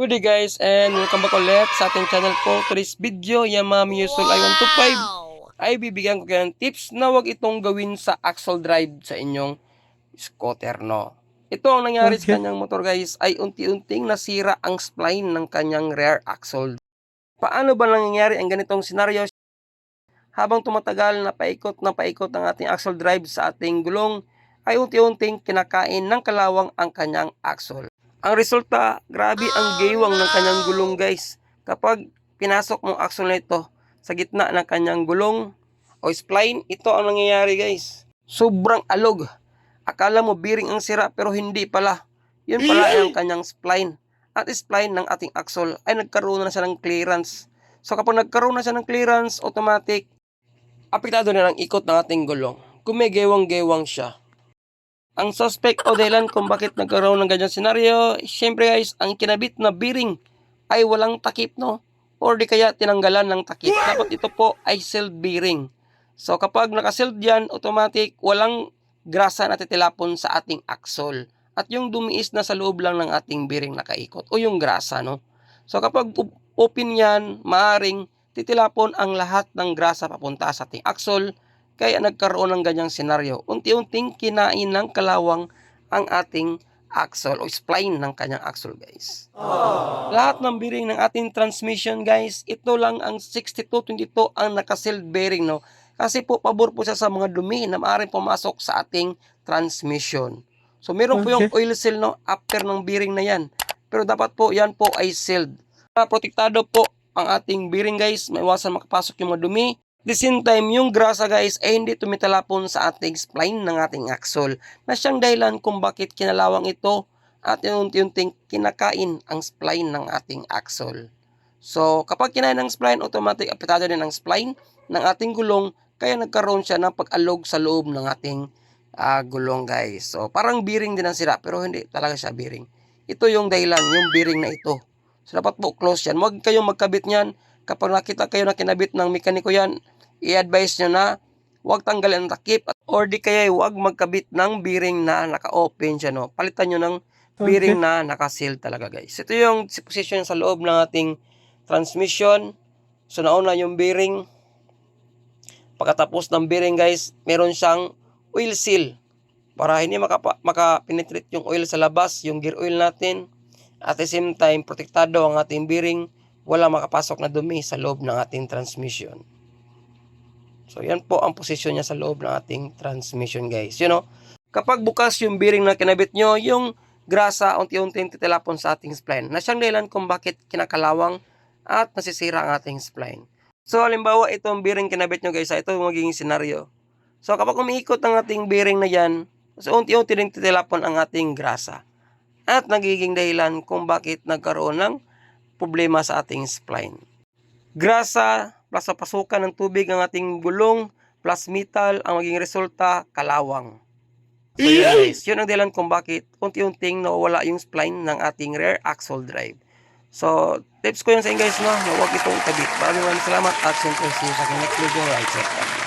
Good day guys and welcome back ulit sa ating channel po. Today's video, Yamaha Yusol i125 ay bibigyan ko kayo ng tips na wag itong gawin sa axle drive sa inyong scooter no. Ito ang nangyari sa Okay. kanyang motor guys ay unti-unting nasira ang spline ng kanyang rear axle. Paano ba nangyayari ang ganitong senaryo? Habang tumatagal na paikot na paikot ang ating axle drive sa ating gulong ay unti-unting kinakain ng kalawang ang kanyang axle. Ang resulta, grabe ang gaywang ng kanyang gulong guys. Kapag pinasok mo axle na ito sa gitna ng kanyang gulong o spline, ito ang nangyayari guys. Sobrang alog. Akala mo bearing ang sira pero hindi pala. Yun pala ang kanyang spline. At spline ng ating axle ay nagkaroon na siya ng clearance. So kapag nagkaroon na siya ng clearance, automatic, apektado na ng ikot ng ating gulong. Gumigewang-gewang siya. Ang suspect o dahilan kung bakit nagkaroon ng ganyan senaryo, syempre guys, ang kinabit na bearing ay walang takip, no? Or di kaya tinanggalan ng takip. Dapat ito po ay sealed bearing. So kapag naka-sealed yan, automatic, walang grasa na titilapon sa ating axle. At yung dumiis na sa loob lang ng ating bearing nakaikot o yung grasa, no? So kapag op- open yan, maaring titilapon ang lahat ng grasa papunta sa ating axle kaya nagkaroon ng ganyang senaryo. Unti-unting kinain ng kalawang ang ating axle o spline ng kanyang axle guys. Lahat ng bearing ng ating transmission guys, ito lang ang 6222 ang naka-sealed bearing no. Kasi po pabor po siya sa mga dumi na maaaring pumasok sa ating transmission. So meron po yung Okay. oil seal no after ng bearing na yan. Pero dapat po yan po ay sealed. Para protektado po ang ating bearing guys, maiwasan makapasok yung mga dumi. The same time, yung grasa guys ay hindi tumitalapon sa ating spline ng ating axle na siyang dahilan kung bakit kinalawang ito at unti-unting kinakain ang spline ng ating axle. So, kapag kinain ng spline, automatic apektado din ang spline ng ating gulong kaya nagkaroon siya ng pag-alog sa loob ng ating ah, gulong guys. So, parang bearing din ang sira pero hindi talaga siya bearing. Ito yung dahilan, yung bearing na ito. So, dapat po close yan. Huwag kayong magkabit niyan. Kapag nakita kayo na kinabit ng mekaniko yan, i-advise nyo na huwag tanggalin ang takip at- or di kaya huwag magkabit ng bearing na naka-open siya. No? Palitan nyo ng bearing na naka-seal talaga guys. Ito yung position sa loob ng ating transmission. So nauna yung bearing. Pagkatapos ng bearing guys, meron siyang oil seal. Para hindi makapa, maka-penetrate yung oil sa labas, yung gear oil natin. At the same time, protektado ang ating bearing. Wala makapasok na dumi sa loob ng ating transmission. So yan po ang posisyon niya sa loob ng ating transmission guys. You know, kapag bukas yung bearing na kinabit nyo, yung grasa unti-unting titilapon sa ating spline. Na siyang dahilan kung bakit kinakalawang at nasisira ang ating spline. So halimbawa itong bearing kinabit nyo guys, ah, ito yung magiging senaryo. So kapag umiikot ang ating bearing na yan, so unti-unti din titilapon ang ating grasa. At nagiging dahilan kung bakit nagkaroon ng problema sa ating spline. Grasa plus sa pasukan ng tubig ang ating gulong plus metal ang magiging resulta kalawang. So yun guys, yun ang dahilan kung bakit unti-unting nawawala yung spline ng ating rear axle drive. So, tips ko yun sa inyo guys, no? huwag itong ikabit. Maraming maraming salamat at siyempre see you sa aking next video. Right, check.